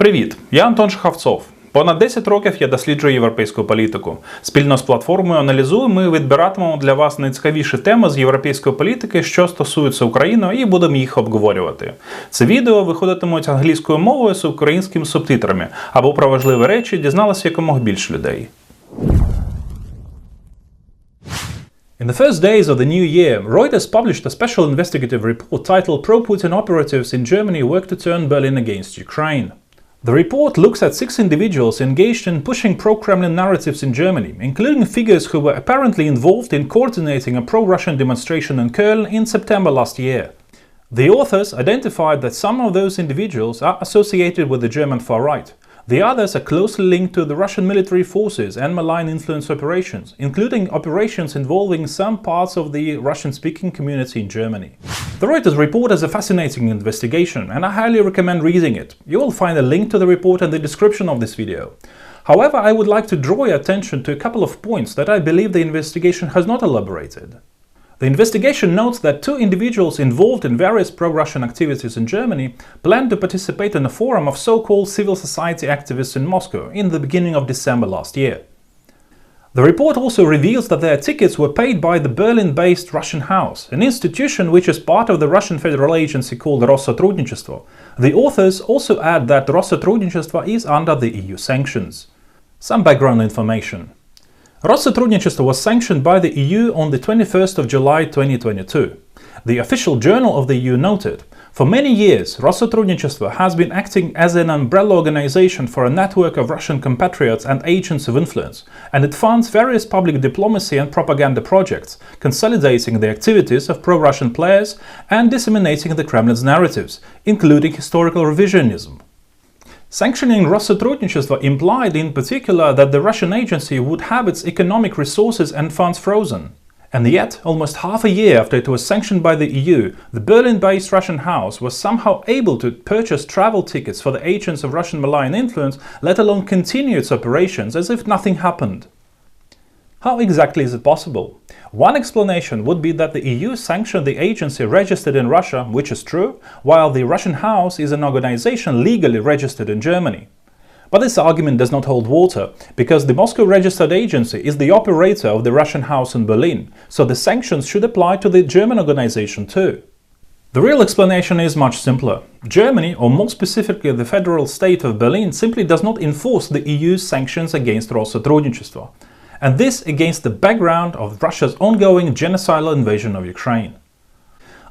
Привіт, я Антон Шахавцов. Понад 10 років я досліджую європейську політику. Спільно з платформою аналізую, ми відбиратимемо для вас найцікавіші теми з європейської політики, що стосуються України, і будемо їх обговорювати. Це відео виходитимуть англійською мовою з українськими субтитрами, або про важливі речі дізналося якомога більше людей. In the first days of the new year, Reuters published a special investigative report titled Pro Putin Operatives in Germany Work to Turn Berlin Against Ukraine. The report looks at six individuals engaged in pushing pro Kremlin narratives in Germany, including figures who were apparently involved in coordinating a pro Russian demonstration in Köln in September last year. The authors identified that some of those individuals are associated with the German far right. The others are closely linked to the Russian military forces and malign influence operations, including operations involving some parts of the Russian speaking community in Germany. The Reuters report is a fascinating investigation, and I highly recommend reading it. You will find a link to the report in the description of this video. However, I would like to draw your attention to a couple of points that I believe the investigation has not elaborated. The investigation notes that two individuals involved in various pro Russian activities in Germany planned to participate in a forum of so called civil society activists in Moscow in the beginning of December last year. The report also reveals that their tickets were paid by the Berlin based Russian House, an institution which is part of the Russian federal agency called Россотрудничество. The authors also add that Россотрудничество is under the EU sanctions. Some background information. Россотрудничество was sanctioned by the EU on the 21st of July 2022. The official journal of the EU noted, for many years, Россотрудничество has been acting as an umbrella organization for a network of Russian compatriots and agents of influence, and it funds various public diplomacy and propaganda projects, consolidating the activities of pro-Russian players and disseminating the Kremlin's narratives, including historical revisionism. Sanctioning Россотрудничество implied in particular that the Russian agency would have its economic resources and funds frozen. And yet, almost half a year after it was sanctioned by the EU, the Berlin based Russian House was somehow able to purchase travel tickets for the agents of Russian malign influence, let alone continue its operations as if nothing happened. How exactly is it possible? One explanation would be that the EU sanctioned the agency registered in Russia, which is true, while the Russian House is an organization legally registered in Germany. But this argument does not hold water, because the Moscow registered agency is the operator of the Russian House in Berlin, so the sanctions should apply to the German organization too. The real explanation is much simpler. Germany, or more specifically the federal state of Berlin, simply does not enforce the EU's sanctions against Россотрудничество and this against the background of Russia's ongoing genocidal invasion of Ukraine.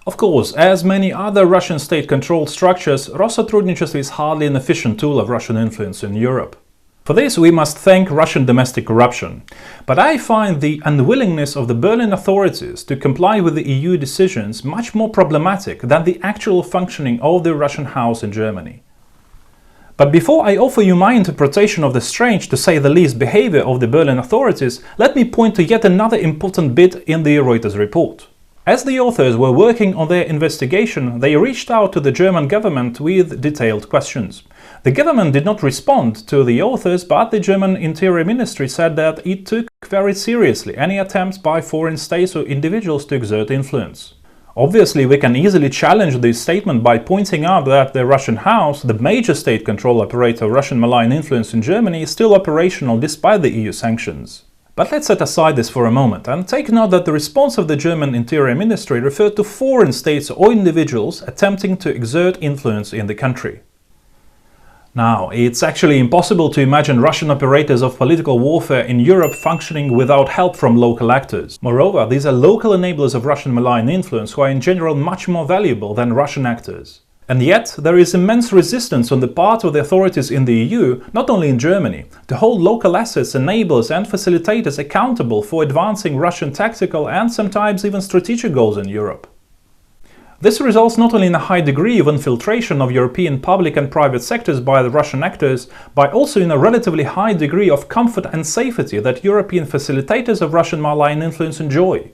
Of course, as many other Russian state controlled structures, Россотрудничество is hardly an efficient tool of Russian influence in Europe. For this, we must thank Russian domestic corruption. But I find the unwillingness of the Berlin authorities to comply with the EU decisions much more problematic than the actual functioning of the Russian House in Germany. But before I offer you my interpretation of the strange, to say the least, behavior of the Berlin authorities, let me point to yet another important bit in the Reuters report. As the authors were working on their investigation, they reached out to the German government with detailed questions. The government did not respond to the authors, but the German Interior Ministry said that it took very seriously any attempts by foreign states or individuals to exert influence. Obviously, we can easily challenge this statement by pointing out that the Russian House, the major state control operator of Russian malign influence in Germany, is still operational despite the EU sanctions. But let's set aside this for a moment and take note that the response of the German Interior Ministry referred to foreign states or individuals attempting to exert influence in the country. Now, it's actually impossible to imagine Russian operators of political warfare in Europe functioning without help from local actors. Moreover, these are local enablers of Russian malign influence who are in general much more valuable than Russian actors. And yet, there is immense resistance on the part of the authorities in the EU, not only in Germany, to hold local assets, enablers, and facilitators accountable for advancing Russian tactical and sometimes even strategic goals in Europe. This results not only in a high degree of infiltration of European public and private sectors by the Russian actors, but also in a relatively high degree of comfort and safety that European facilitators of Russian malign influence enjoy.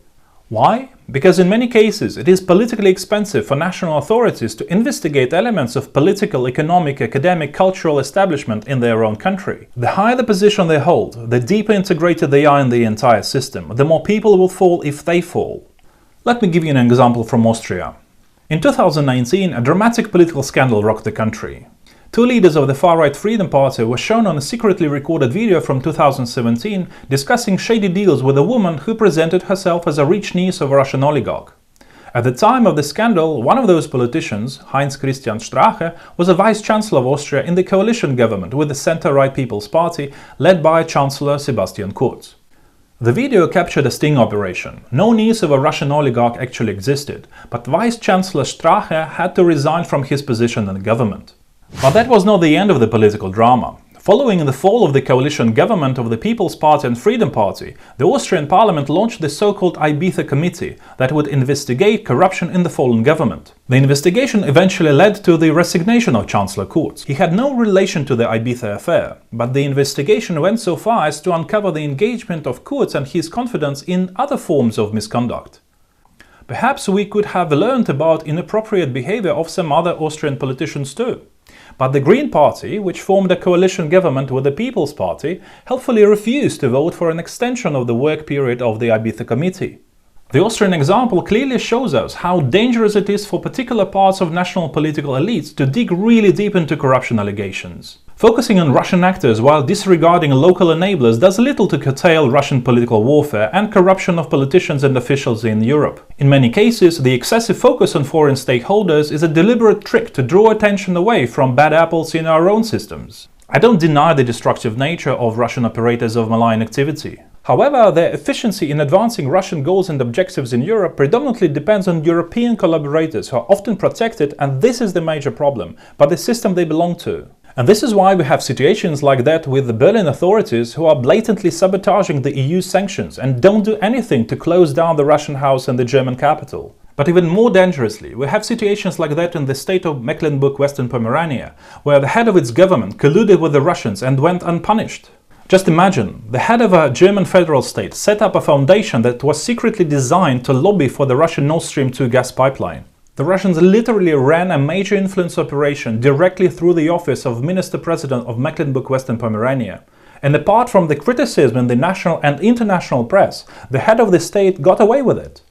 Why? Because in many cases it is politically expensive for national authorities to investigate elements of political, economic, academic, cultural establishment in their own country. The higher the position they hold, the deeper integrated they are in the entire system, the more people will fall if they fall. Let me give you an example from Austria. In 2019, a dramatic political scandal rocked the country. Two leaders of the far-right Freedom Party were shown on a secretly recorded video from 2017 discussing shady deals with a woman who presented herself as a rich niece of a Russian oligarch. At the time of the scandal, one of those politicians, Heinz Christian Strache, was a vice chancellor of Austria in the coalition government with the center-right People's Party led by Chancellor Sebastian Kurz. The video captured a sting operation. No niece of a Russian oligarch actually existed, but Vice Chancellor Strache had to resign from his position in the government. But that was not the end of the political drama. Following the fall of the coalition government of the People's Party and Freedom Party, the Austrian parliament launched the so-called Ibiza Committee that would investigate corruption in the fallen government. The investigation eventually led to the resignation of Chancellor Kurz. He had no relation to the Ibiza affair, but the investigation went so far as to uncover the engagement of Kurz and his confidants in other forms of misconduct. Perhaps we could have learned about inappropriate behavior of some other Austrian politicians too. But the Green Party, which formed a coalition government with the People's Party, helpfully refused to vote for an extension of the work period of the Ibiza Committee. The Austrian example clearly shows us how dangerous it is for particular parts of national political elites to dig really deep into corruption allegations. Focusing on Russian actors while disregarding local enablers does little to curtail Russian political warfare and corruption of politicians and officials in Europe. In many cases, the excessive focus on foreign stakeholders is a deliberate trick to draw attention away from bad apples in our own systems. I don't deny the destructive nature of Russian operators of malign activity. However, their efficiency in advancing Russian goals and objectives in Europe predominantly depends on European collaborators who are often protected, and this is the major problem, by the system they belong to. And this is why we have situations like that with the Berlin authorities who are blatantly sabotaging the EU sanctions and don't do anything to close down the Russian house and the German capital. But even more dangerously, we have situations like that in the state of Mecklenburg-Western Pomerania, where the head of its government colluded with the Russians and went unpunished. Just imagine, the head of a German federal state set up a foundation that was secretly designed to lobby for the Russian Nord Stream 2 gas pipeline. The Russians literally ran a major influence operation directly through the office of Minister President of Mecklenburg-Western Pomerania. And apart from the criticism in the national and international press, the head of the state got away with it.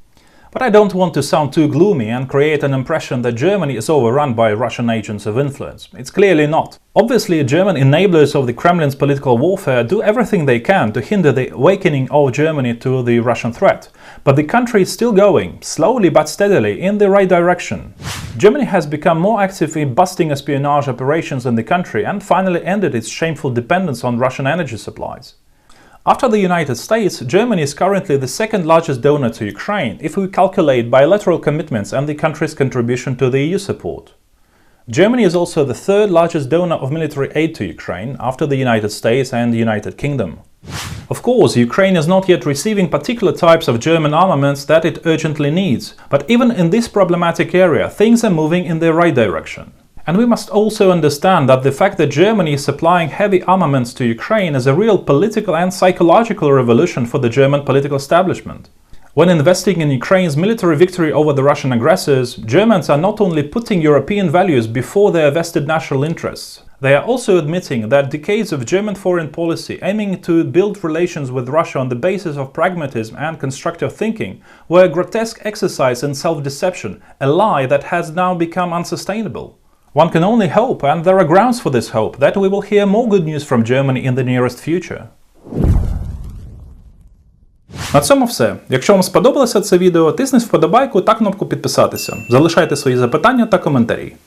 But I don't want to sound too gloomy and create an impression that Germany is overrun by Russian agents of influence. It's clearly not. Obviously, German enablers of the Kremlin's political warfare do everything they can to hinder the awakening of Germany to the Russian threat. But the country is still going, slowly but steadily, in the right direction. Germany has become more active in busting espionage operations in the country and finally ended its shameful dependence on Russian energy supplies. After the United States, Germany is currently the second largest donor to Ukraine if we calculate bilateral commitments and the country's contribution to the EU support. Germany is also the third largest donor of military aid to Ukraine after the United States and the United Kingdom. Of course, Ukraine is not yet receiving particular types of German armaments that it urgently needs, but even in this problematic area, things are moving in the right direction. And we must also understand that the fact that Germany is supplying heavy armaments to Ukraine is a real political and psychological revolution for the German political establishment. When investing in Ukraine's military victory over the Russian aggressors, Germans are not only putting European values before their vested national interests, they are also admitting that decades of German foreign policy aiming to build relations with Russia on the basis of pragmatism and constructive thinking were a grotesque exercise in self-deception, a lie that has now become unsustainable. One can only hope, and there are grounds for this hope, that we will hear more good news from Germany in the nearest future. На цьому все. Якщо вам сподобалося це відео, тисніть вподобайку та кнопку підписатися. Залишайте свої запитання та коментарі.